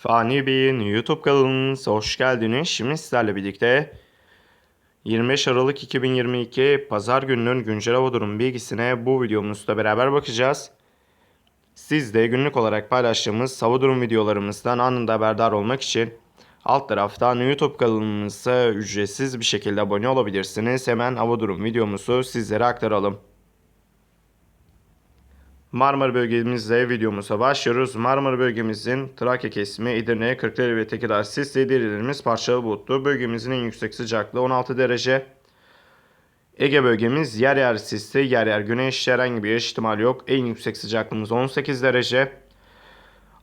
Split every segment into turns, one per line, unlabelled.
Fani Bey'in YouTube kanalınıza hoş geldiniz. Şimdi sizlerle birlikte 25 Aralık 2022 Pazar gününün güncel hava durum bilgisine bu videomuzda beraber bakacağız. Siz de günlük olarak paylaştığımız hava durum videolarımızdan anında haberdar olmak için alt taraftan YouTube kanalımıza ücretsiz bir şekilde abone olabilirsiniz. Hemen hava durum videomuzu sizlere aktaralım. Marmara bölgemizde videomuza başlıyoruz. Marmara bölgemizin Trakya kesimi Edirne, Kırklareli ve Tekirdağ sisli derilerimiz parçalı bulutlu. Bölgemizin en yüksek sıcaklığı 16 derece. Ege bölgemiz yer yer sisli, yer yer güneş, herhangi bir yağış ihtimali yok. En yüksek sıcaklığımız 18 derece.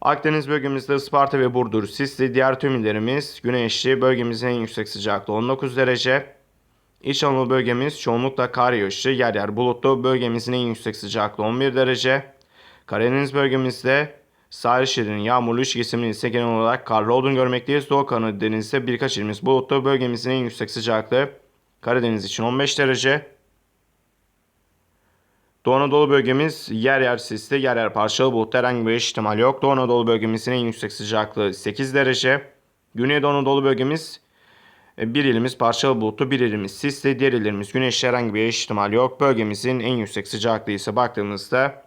Akdeniz bölgemizde Isparta ve Burdur sisli, diğer tüm illerimiz güneşli. Bölgemizin en yüksek sıcaklığı 19 derece. İç Anadolu bölgemiz çoğunlukla kar yağışı, yer yer bulutlu. Bölgemizin en yüksek sıcaklığı 11 derece. Karadeniz bölgemizde sahil şeridinin yağmurlu iç kesiminin ise genel olarak karlı olduğunu görmekteyiz. Doğu Karadeniz'de birkaç ilimiz bulutlu. Bölgemizin en yüksek sıcaklığı Karadeniz için 15 derece. Doğu Anadolu bölgemiz yer yer sisli, yer yer parçalı bulutlu herhangi bir yağış ihtimali yok. Doğu Anadolu bölgemizin en yüksek sıcaklığı 8 derece. Güneydoğu Anadolu bölgemiz bir ilimiz parçalı bulutlu, bir ilimiz sisli, diğer illerimiz güneşli herhangi bir yağış ihtimali yok. Bölgemizin en yüksek sıcaklığı ise baktığımızda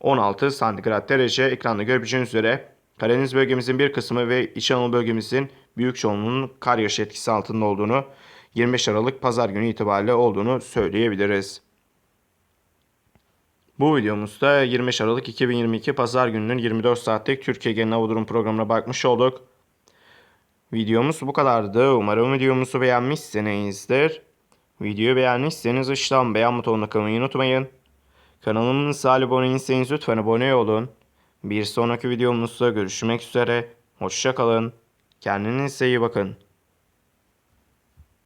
16 santigrat derece. Ekranda görebileceğiniz üzere Karadeniz bölgemizin bir kısmı ve İç Anadolu bölgemizin büyük çoğunluğunun kar yağışı etkisi altında olduğunu 25 Aralık pazar günü itibariyle olduğunu söyleyebiliriz. Bu videomuzda 25 Aralık 2022 pazar gününün 24 saatlik Türkiye Genel Hava Durum programına bakmış olduk. Videomuz bu kadardı. Umarım videomuzu beğenmişsinizdir. Videoyu beğenmişseniz aşağıdan beğen butonuna kalmayı unutmayın. Kanalımıza abone değilseniz lütfen abone olun. Bir sonraki videomuzda görüşmek üzere. Hoşçakalın. Kendinize iyi bakın.